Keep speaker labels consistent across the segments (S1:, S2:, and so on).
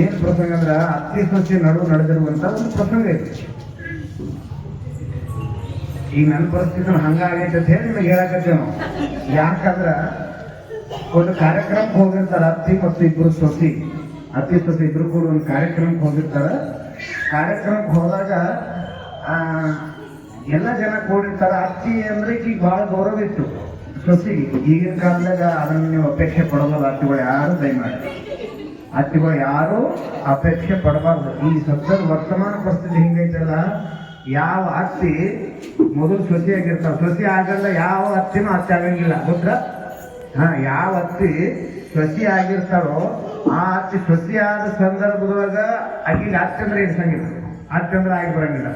S1: ಏನ್ ಪ್ರಸಂಗ ಅಂದ್ರೆ ಅತ್ತಿ ಸೊಸೆ ನಡು ನಡೆದಿರುವಂತ ಒಂದು ಪ್ರಸಂಗ ಇದೆ ಈಗ ನನ್ನ ಪರಿಸ್ಥಿತಿ ಹಂಗಾಗೈತೆ ಅಂತ ಹೇಳಿ ನಿಮಗೆ ಹೇಳಕತ್ತೇವೆ ನಾವು ಯಾಕಂದ್ರೆ ಒಂದು ಕಾರ್ಯಕ್ರಮಕ್ಕೆ ಹೋಗಿರ್ತಾರ ಅತ್ತಿ ಮತ್ತು ಇಬ್ರು ಸೊಸಿ. ಅತ್ತಿ ಸೊಸಿ ಇಬ್ರು ಕೂಡ ಒಂದು ಕಾರ್ಯಕ್ರಮಕ್ಕೆ ಹೋಗಿರ್ತಾರ. ಕಾರ್ಯಕ್ರಮಕ್ಕೆ ಹೋದಾಗ ಎಲ್ಲ ಜನ ಕೂಡಿರ್ತಾರ. ಅತ್ತಿ ಅಂದ್ರೆ ಈಗ ಬಹಳ ಗೌರವ ಇತ್ತು ಸೊಸಿಗೆ. ಈಗಿನ ಕಾಲದಾಗ ಅದನ್ನ ನೀವು ಅಪೇಕ್ಷೆ ಪಡೋದಲ್ಲ, ಅತ್ತಿಗಳು. ಯಾರು ದಯಮಾಡಿ. ಅತ್ತಿಗಳು ಯಾರು ಅಪೇಕ್ಷೆ ಪಡಬಾರ್ದು. ಈ ಸಂದರ್ಭ ವರ್ತಮಾನ ಪರಿಸ್ಥಿತಿ ಹಿಂಗೈತಲ್ಲ, ಯಾವ ಅತ್ತಿ ಮೊದಲು ಸೊಸೆಯಾಗಿರ್ತಾವ ಸೊಸೆ ಆಗಲ್ಲ, ಯಾವ ಅತ್ತಿನೂ ಅತ್ತಿ ಆಗಂಗಿಲ್ಲ. ಗೊತ್ತಾ? ಹಾ, ಯಾವ ಅತ್ತಿ ಸೊಸಿ ಆಗಿರ್ತಾರೋ ಆ ಸೊಸಿ ಆದ ಸಂದರ್ಭದೊಳಗ ಆಕಿಗೆ ಅತ್ತಂದ್ರೆ ಇಡ್ಸಂಗಿಲ್ಲ ಅತ್ತಂದ್ರೆ ಆಗಿ ಬರಂಗಿಲ್ಲ.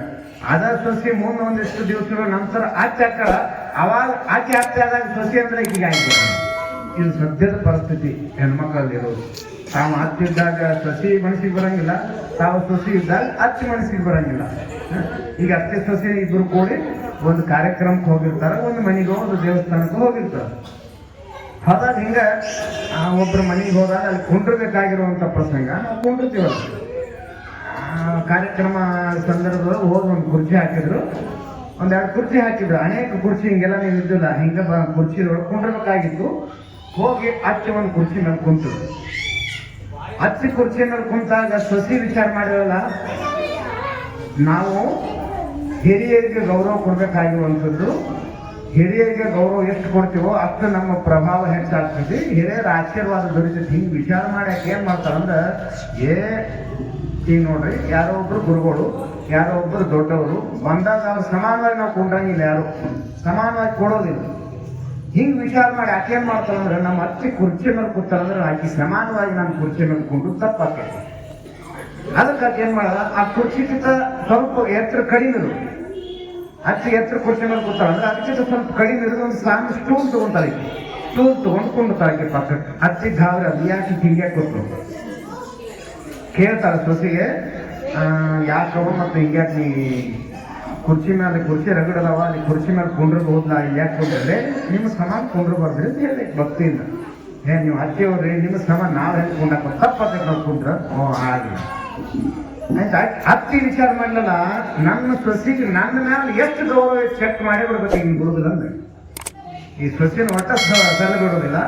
S1: ಅದ ಸೊಸಿ ಮುಂದೆ ಒಂದಿಷ್ಟು ದಿವಸಗಳ ನಂತರ ಅತ್ತಿ ಹಾಕಳ ಅವಾಗ ಆಚೆ ಹತ್ತಿ ಆದಾಗ ಸೊಸಿ ಅಂದ್ರೆ ಈಗ ಆಗಿ ಇದು ಸದ್ಯದ ಪರಿಸ್ಥಿತಿ, ಹೆಣ್ಮಕ್ಳಲ್ಲಿರೋದು. ತಾವು ಹತ್ತಿದ್ದಾಗ ಸಸಿ ಮನಸ್ಸಿಗೆ ಬರಂಗಿಲ್ಲ ತಾವು ಸಸಿ ಇದ್ದಾಗ ಹತ್ತಿ ಮನಸ್ಸಿಗೆ ಬರಂಗಿಲ್ಲ. ಈಗ ಅತ್ತೆ ಸಸಿ ಇಬ್ಬರು ಕೂಡಿ ಒಂದು ಕಾರ್ಯಕ್ರಮಕ್ಕೆ ಹೋಗಿರ್ತಾರೆ ಒಂದು ಮನೆಗೋ ಒಂದು ದೇವಸ್ಥಾನಕ್ಕೆ ಹೋಗಿರ್ತಾರೆ. ಹೋದಾಗ ಹಿಂಗ ಆ, ಒಬ್ಬರು ಮನೆಗೆ ಹೋದಾಗ ಅಲ್ಲಿ ಕುಂಡ್ರಬೇಕಾಗಿರುವಂಥ ಪ್ರಸಂಗ ನಾವು ಕುಂಡಿರ್ತೀವಲ್ಲ. ಕಾರ್ಯಕ್ರಮ ಸಂದರ್ಭದಲ್ಲಿ ಹೋಗಿ ಒಂದು ಕುರ್ಚಿ ಹಾಕಿದ್ರು. ಒಂದೆರಡು ಕುರ್ಚಿ ಹಾಕಿದ್ರು. ಅನೇಕ ಕುರ್ಚಿ ಹಿಂಗೆಲ್ಲ ನೀವು ಇದ್ದಿಲ್ಲ. ಹಿಂಗೆ ಕುರ್ಚಿ ಕುಂಡ್ರಬೇಕಾಗಿತ್ತು. ಹೋಗಿ ಅಚ್ಚಿ ಒಂದು ಕುರ್ಚಿ ಮೇಲೆ ಕುಂತಿದ್ರು ಅಚ್ಚಿ ಕುರ್ಚಿ ಮೇಲೆ ಕುಂತಾಗ ಸಸಿ ವಿಚಾರ ಮಾಡಿರಲ್ಲ? ನಾವು ಹಿರಿಯರಿಗೆ ಗೌರವ ಕೊಡ್ಬೇಕಾಗಿರುವಂಥದ್ದು. ಹಿರಿಯರಿಗೆ ಗೌರವ ಎಷ್ಟು ಕೊಡ್ತೀವೋ ಅಷ್ಟು ನಮ್ಮ ಪ್ರಭಾವ ಹೆಚ್ಚಾಗ್ತದೆ. ಹಿರಿಯರ ಆಶೀರ್ವಾದ ದೊರೀತೈತಿ ಹಿಂಗೆ ವಿಚಾರ ಮಾಡಕ್ಕೆ ಏನು ಮಾಡ್ತಾರಂದ್ರೆ ಏ ಈಗ ನೋಡ್ರಿ, ಯಾರೋ ಒಬ್ರು ಗುರುಗಳು, ಯಾರೋ ಒಬ್ರು ದೊಡ್ಡವರು, ಬಂದಾಗ ಸಮಾನವಾಗಿ ನಾವು ಕೊಂಡಂಗಿಲ್ಲ ಯಾರು? ಸಮಾನವಾಗಿ ಕೊಡೋದಿಲ್ಲ. ಹಿಂಗ್ ವಿಚಾರ ಮಾಡಿ ಆಕೆ ಮಾಡ್ತಾರಂದ್ರೆ ನಮ್ಮ ಅತ್ತಿ ಕುರ್ಚಿ ಮೇಲೆ ಕೂತಾರಂದ್ರೆ ಆಕೆ ಸಮಾನವಾಗಿ ನಾನು ಕುರ್ಚಿ ಮೇಲೆ ಕೊಂಡು ತಪ್ಪಾಕೈತಿ ಅದಕ್ಕೆ ಆಕೆ ಏನ್ ಮಾಡಲ್ಲ, ಆ ಕುರ್ಚಿಗಿಂತ ಸ್ವಲ್ಪ ಎತ್ತರ ಕಡಿಮೆ ಇರು. ಅತ್ತಿ ಎತ್ತರ ಕುರ್ಚಿ ಮೇಲೆ ಕೂತಾರಂದ್ರೆ ಅದಕ್ಕಿಂತ ಸ್ವಲ್ಪ ಕಡಿಮೆ ಇರೋದು ಒಂದು ಸಣ್ಣ ಸ್ಟೂಲ್ ತಗೊಂತಾರೆ ಸ್ಟೂಲ್ ತಗೊಂಡು ಆಕೆ ಪಕ್ಕಕ್ಕೆ ಅತ್ತಿ ಗಾವ್ರಿ, ಅದು ಯಾಕೆ ಹಿಂಗೆ ಕೊಟ್ಟರು ಕೇಳ್ತಾಳೆ ಸೊಸೆಗೆ ಯಾಕವ ಮತ್ತೆ ಹಿಂಗ್ಯಾಕೆ ನೀ ಕುರ್ಚಿ ಮೇಲೆ ಕುರ್ಚಿ ರಗಡದವ, ಅಲ್ಲಿ ಕುರ್ಚಿ ಮೇಲೆ ಕುಂಡ್ರ ಹೋದ್ಲ ಯಾಕೆ ಕುಂಡ್ರೆ ನಿಮ್ಮ ಸಮಾನ ಕುಂಡ್ರು ಬರ್ದ್ರಿ ಅಂತ ಹೇಳಿ ಭಕ್ತಿಯಿಂದ. ಏ ನೀವು ಅತ್ತೆಯವ್ರಿ ನಿಮ್ಮ ಸಮಾನ ನಾವು ಹೆಂಗೆ ಕುಂಡಾಕ ತಪ್ಪತ್ತೆ ನಾವು ಕುಂಡ್ರ. ಓ, ಹಾಗೆ. ಆಯ್ತಾ? ಅತ್ತಿ ವಿಚಾರ ಮಾಡ್ಲಲ್ಲ ನನ್ನ ಸಸಿಗೆ ನನ್ನ ಮೇಲೆ ಎಷ್ಟು ಗೌರವ ಚೆಕ್ ಮಾಡಿ ಬಿಡ್ಬೇಕು ಹಿಂಗೆ ಬಿಡುದಿಲ್ಲ ಈ ಸೊಸಿನ ಒಟ್ಟ ಸಲ ಬಿಡೋದಿಲ್ಲ.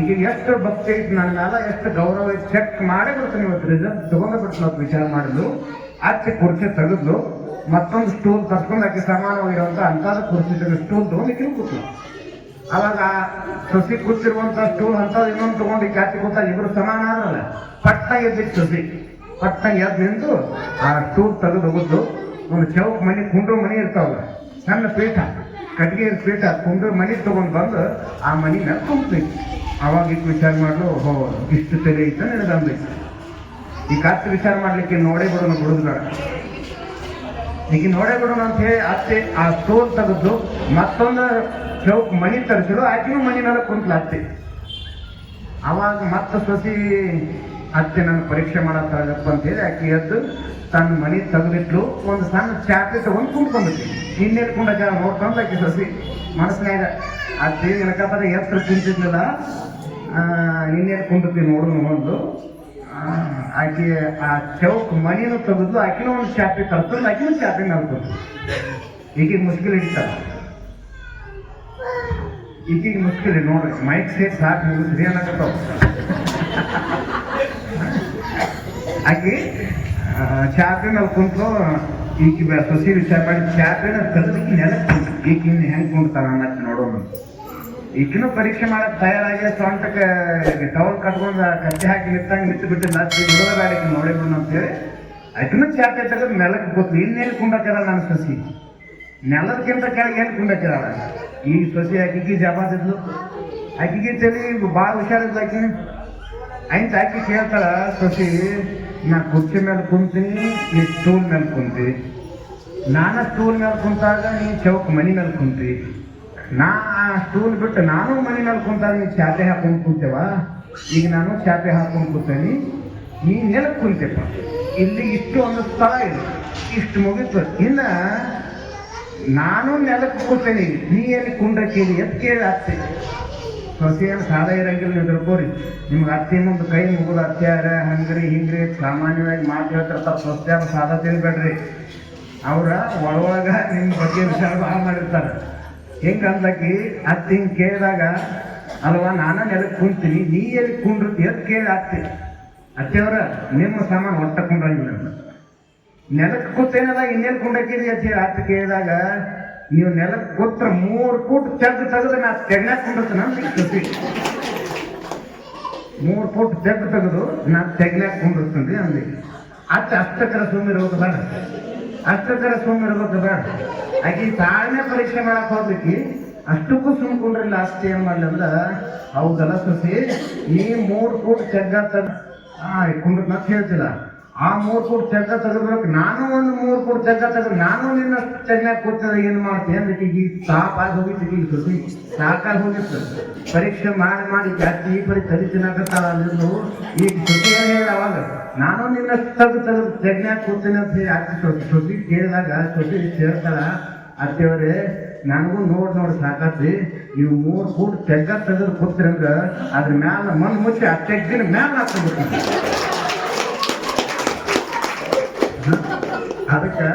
S1: ಈಗ ಎಷ್ಟು ಭಕ್ತಿ ಐತಿ ನನ್ನ ಮೇಲೆ ಎಷ್ಟು ಗೌರವ ಚೆಕ್ ಮಾಡಿ ಬಿಡ್ತೀನಿ ಇವತ್ತು ರಿಸಲ್ಟ್ ತಗೊಂಡು ವಿಚಾರ ಮಾಡಿದ್ಲು. ಆಚೆ ಕುರ್ಚಿ ತೆಗೆದ್ಲು. ಮತ್ತೊಂದು ಸ್ಟೂಲ್ ತರ್ಸ್ಕೊಂಡು ಸಮಾನವಾಗಿರುವಂತ ಅಂತಾದ ಕುರ್ಚಿ ತೆಗೆದು ಸ್ಟೂಲ್ ತಗೊಂಡು ಈಕೆ ಕೂತು ಅವಾಗ ಸಸಿ ಕೂತಿರುವಂತ ಸ್ಟೂಲ್ ಅಂತ ಇನ್ನೊಂದು ತಗೊಂಡು ಜಾತಿ ಆಚೆ ಕೂತ ಇಬ್ರು ಸಮಾನ ಆದ್ರಲ್ಲ. ಪಟ್ಟ ಎದ್ದಿತ್ತು ಸಸಿ. ಪಟ್ಟ ಎದ್ದು ನಿಂತು ಆ ಸ್ಟೂಲ್ ತೆಗೆದು ಹೋಗುದು ಒಂದು ಚೌಕ್ ಮನೆ, ಕುಂಡ್ರು ಮನೆ ಇರ್ತಾವಲ್ಲ. ಸಣ್ಣ ಪೀಠ ಕಟ್ಟಿಗೆ ಪೀಠ, ಕುಂಡ್ರು ಮನೆ ತಗೊಂಡ್ ಬಂದು ಆ ಮನೆ ಮೇಲೆ ಕುಂತೈತಿ ಅವಾಗ ಇಟ್ಟು ವಿಚಾರ ಮಾಡಲು ಹೋ ಇಷ್ಟು ತೆರೆ ಐತ ನಡೆದಂದೈತಿ ಈ ಕತ್ತು ವಿಚಾರ ಮಾಡ್ಲಿಕ್ಕೆ ನೋಡೇ ಬಿಡೋಣ ಬಿಡುದಿಲ್ಲ ಈಗ ನೋಡೇ ಬಿಡೋಣ ಅಂತ ಹೇಳಿ ಅತ್ತೆ ಆ ಸ್ಟೋನ್ ತೆಗೆದು ಮತ್ತೊಂದು ಚೌಕ್ ಮಣಿ ತರಿಸಿದ್ರು. ಆಕಿನೂ ಮಣಿ ಮೇಲೆ ಕುಂತ್ಲ ಅತ್ತೆ ಅವಾಗ ಮತ್ತೆ ಸಸಿ ಅತ್ತೆ ನನ್ನ ಪರೀಕ್ಷೆ ಮಾಡಕ್ಕಾಗಪ್ಪ ಅಂತ ಹೇಳಿ ಆಕೆ ಎದ್ದು ತನ್ನ ಮನಿ ತೆಗೆದಿಟ್ಲು. ಒಂದು ಸಣ್ಣ ಚಾಪೆ ತಗೊಂಡು ಕುಂತ್ಕೊಂಡ್ಬಿಟ್ಟಿ ಇನ್ನೇನು ಜನ ನೋಡ್ಕೊಂಡು ಆಕೆ ಸಸಿ. ಮನಸ್ಸಿನಾಗ ಅತ್ತೆ ನನಕಪ್ಪದ ಎತ್ತರ ಕುಂತಿದ್ನಲ್ಲ. ಇನ್ನೇನು ಕುಂಡತಿ ನೋಡು ಒಂದು ಆಕೆ ಆ ಚೌಕ್ ಮನಿನೂ ತೆಗೆದು ಆಕಿನ ಒಂದು ಚಾಪೆ ಕರ್ತಂದು ಆಕಿನ ಚಾಪೆ ನಲ್ಕೊಂಡು ಈಗಿನ ಮುಷ್ಕಿಲ್ ಹಿಡಿತಾರ ಈಗೀಗ ಮುಷ್ಕಿಲ್ ನೋಡ್ರಿ, ಮೈಕ್ ಸೇಟ್ ಸಾಕು ಸರಿ ಅನ್ನಕತ್ತಾವ. ಆಕಿ ಚಾಪೆ ಮೇಲೆ ಕುಂತು, ಈಕಿ ಸೊಸಿ ವಿಚಾರ ಮಾಡಿ ಚಾಪೆನ ತೆಗೆದು ನೆಲಕ್ಕೆ ಈಕಿನ ಹೆಂಗ್ ಕುಂತಾರ ಅನ್ನಕ್ಕೆ ನೋಡೋಣ ಈಕಿನೂ ಪರೀಕ್ಷೆ ಮಾಡಕ್ ತಯಾರಾಗಿ ಸೊಂಟಕ್ಕೆ ಟವಲ್ ಕಟ್ಕೊಂಡು ಕಜ್ಜೆ ಹಾಕಿ ನಿತ್ತಂಗೆ ನಿಂತು ಬಿಟ್ಟು ನಾಚಿ ಬೇಡಕ್ಕೆ ನೋಡಿ ಬಿಡೋಣ ಅಂತೇಳಿ ಆಕಿನೂ ಚಾಟೆ ತೆಗೆದು ನೆಲಕ್ಕೆ ಗೊತ್ತು ಇನ್ನೇನು ಕುಂಡಕ್ಕಿರ ನನ್ನ ಸಸಿ? ನೆಲದಕ್ಕಿಂತ ಕೆಳಗೆ ಏನು ಕುಂಡಕ್ಕಿರ ಈ ಸಸಿ ಅಕ್ಕಿಗೆ ಜಪಾತಿದ್ಲು ಅಕ್ಕಿಗೆ ಚಳಿ ಭಾಳ ಹುಷಾರಿದ್ಲು ಆಕಿನ ಅಂತ ಆಕಿ ಕೇಳ್ತಾಳ, ಸಸಿ, ನಾ ಕುರ್ಚಿ ಮೇಲೆ ಕುಂತೀನಿ, ನೀ ಸ್ಟೂಲ್ ಮೇಲೆ ಕುಂತಿ. ನಾನು ಸ್ಟೂಲ್ ಮೇಲೆ ಕುಂತಾಗ ನೀ ಚೌಕ್ ಮನಿ ಮೇಲೆ ಕುಂತಿ. ನಾ ಆ ಸ್ಟೂಲ್ ಬಿಟ್ಟು ನಾನು ಮನೆ ಮೇಲೆ ಕುಂತಾಗ ನೀ ಚಾಪೆ ಹಾಕೊಂಡು ಕುಂತೇವ? ಈಗ ನಾನು ಚಾಪೆ ಹಾಕೊಂಡು ಕೂತೇನಿ ನೀ ನೆಲಕ್ಕೆ ಕುಂತೆಪ್ಪ ಇಲ್ಲಿ ಇಷ್ಟು ಒಂದು ಸ್ಥಳ ಇದೆ. ಇಷ್ಟು ಮುಗಿತು. ಇನ್ನ ನಾನು ನೆಲಕ್ಕೆ ಕೂತೇನಿ. ನೀ ಎಲ್ಲಿ ಕುಂಡ್ರಕ್ಕೇಳಿ ಎತ್ ಕೇಳಿ ಆಗ್ತೈತಿ ಸೊಸೆಯನ್ನು ಸಾಲ ಇರಂಗಿಲ್ಲ ನೀವು ತಿಳ್ಕೊರಿ ನಿಮ್ಗೆ ಅತ್ತೆ ಮುಂದೆ ಕೈ ಮುಗಿದು ಅತ್ಯಾರ, ಹಂಗ್ರಿ, ಹಿಂಗ್ರಿ, ಸಾಮಾನ್ಯವಾಗಿ ಮಾತು ಹೇಳ್ತಿರ್ತಾರೆ ಸೊಸೆಯಾರ ಸಾಲ ತಿನ್ಬೇಡ್ರಿ. ಅವ್ರ ಒಳೊಳಗ ನಿಮ್ಮ ಬಗ್ಗೆ ವಿಚಾರ ಭಾಳ ಮಾಡಿರ್ತಾರೆ. ಹೆಂಗ ಅಂದಕಿ ಅತ್ತಿ ಹಿಂಗ್ ಕೇಳಿದಾಗ ಅಲ್ವಾ ನಾನ ನೆಲಕ್ಕೆ ಕುಂತೀನಿ, ನೀ ಎಲ್ಲಿ ಕುಂಡ್ರತಿ ಅಂತ ಕೇಳಿ ಅತ್ತಿ. ಅತ್ತೆಯವ್ರ, ನಿಮ್ಮ ಸಾಮಾನ ಒಟ್ಟ ಕುಂಡ್ರಂಗಿಲ್ಲ ಅಂತ. ನೆಲಕ್ಕೆ ಕೂತೇನದ ಇನ್ನೇನು ಕುಂಡಕ್ಕಿರಿ ಅಂತ ಹೇಳಿ ಅತ್ತಿ ಕೇಳಿದಾಗ, ನೀವು ನೆಲಕ್ಕೆ ಕೂತ್ರ ಮೂರು ಫೂಟ್ ತೆಗ್ದು ತೆಗೆದು ನಾ ತೆಗ್ನಾಕ್ ಕುಂಡಿರ್ತೀನಿ ಅಂತ ಸುದ್ದಿ ಮೂರು ಫೂಟ್ ತೆಗ್ದು ತೆಗೆದು ನಾ ತೆಗ್ನಾಕ್ ಕುಂಡಿರ್ತೀನಿ ಅಂದಿ. ಅತ್ತ ಅಷ್ಟಕ್ಕರ ಸುಮ್ಮಿರ್ಬೇಕು ಬೇಡ. ಅಷ್ಟಕ್ಕರ ಸುಮ್ಮಿರ್ಬೇಕು ಬೇಡ. ಆಕಿ ತಾಳ್ಮೆ ಪರೀಕ್ಷೆ ಮಾಡಕ್ ಹೋಗ್ಲಿಕ್ಕೆ ಅಷ್ಟಕ್ಕೂ ಸುಮ್ಕೊಂಡ್ರಿಲ್ಲ ಅಷ್ಟೇ ಏನ್ ಮಾಡ್ಲಿಲ್ಲ ಅಂದ್ರ ಹೌದಲ್ಲ ಸಸಿ ಈ ಮೂರ್ ಫೂಟ್ ಚಗ್ಗ ತಗ ಆ ಕುಂಡ್ರ ನತ್ ಹೇಳ್ತಿಲ್ಲ. ಆ ಮೂರ್ ಫೂಟ್ ಚಗ್ಗ ತೆಗೆದ್ಬೇಕು ನಾನು ಒಂದು ಮೂರ್ ಫೂಟ್ ಚಗ್ಗ ತೆಗೆದು ನಾನು ನಿನ್ನ ಚೆನ್ನಾಗಿ ಕೂತಿದ್ರೆ ಏನ್ ಮಾಡ್ತೀನಿ ಅಂದ್ರೆ ಈಗ ಆಗಿ ಹೋಗಿತ್ತು ಈಗ ಸಸಿ ಸಾಕಾಗಿ ಹೋಗಿತ್ತು. ಪರೀಕ್ಷೆ ಮಾಡಿ ಮಾಡಿ ಜಾಸ್ತಿ ಈ ಪರಿ ತಲೆ ತಿನ್ನಕತ್ತಾಳ ಅಲ್ಲಿಂದು ಈಗ ಸಸಿ ಏನ್ ಹೇಳ ಅವಾಗ, ನಾನು ನಿನ್ನ ತೆಗ್ದು ತೆಗೆದು ತೆಗ್ನಾಕ್ ಕೂತೀನಿ ಅಂತ ಹೇಳಿ ಸೊಸಿ ಸೊಸಿ ಕೇಳಿದಾಗ ಸೊಸಿ ಹೇಳ್ತಾಳ ಅತ್ತೆಯವರೇ ನನಗೂ ನೋಡಿ ನೋಡಿ ಸಾಕತ್ತಿ ನೀವು ಮೂರು ಫೂಟ್ ತೆಗ್ಗ ತೆಗೆದು ಅಂದ್ರೆ ಅದ್ರ ಮ್ಯಾಲ ಮಣ್ಣು ಮುಚ್ಚಿ ಆ ತೆಗ್ಗಿನ ಮ್ಯಾಲ ಹಾಕ್ಬೇಕು ಅದಕ್ಕೆ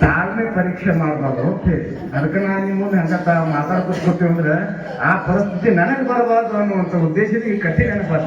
S1: ತಾಳ್ಮೆ ಪರೀಕ್ಷೆ ಮಾಡಬಾರ್ದು. ಓಕೆ. ಅದಕ್ಕೆ ನಾನು ನಿಮ್ಮ ಮುಂದೆ ಹಂಗ ತಾ ಮಾತಾಡ್ಕೊತ ಕೂತೀವಿ ಅಂದ್ರೆ, ಆ ಪರಿಸ್ಥಿತಿ ನನಗೆ ಬರಬಾರ್ದು ಅನ್ನುವಂಥ ಉದ್ದೇಶದ ಈ ಕಥೆ ನೆನಪಾದ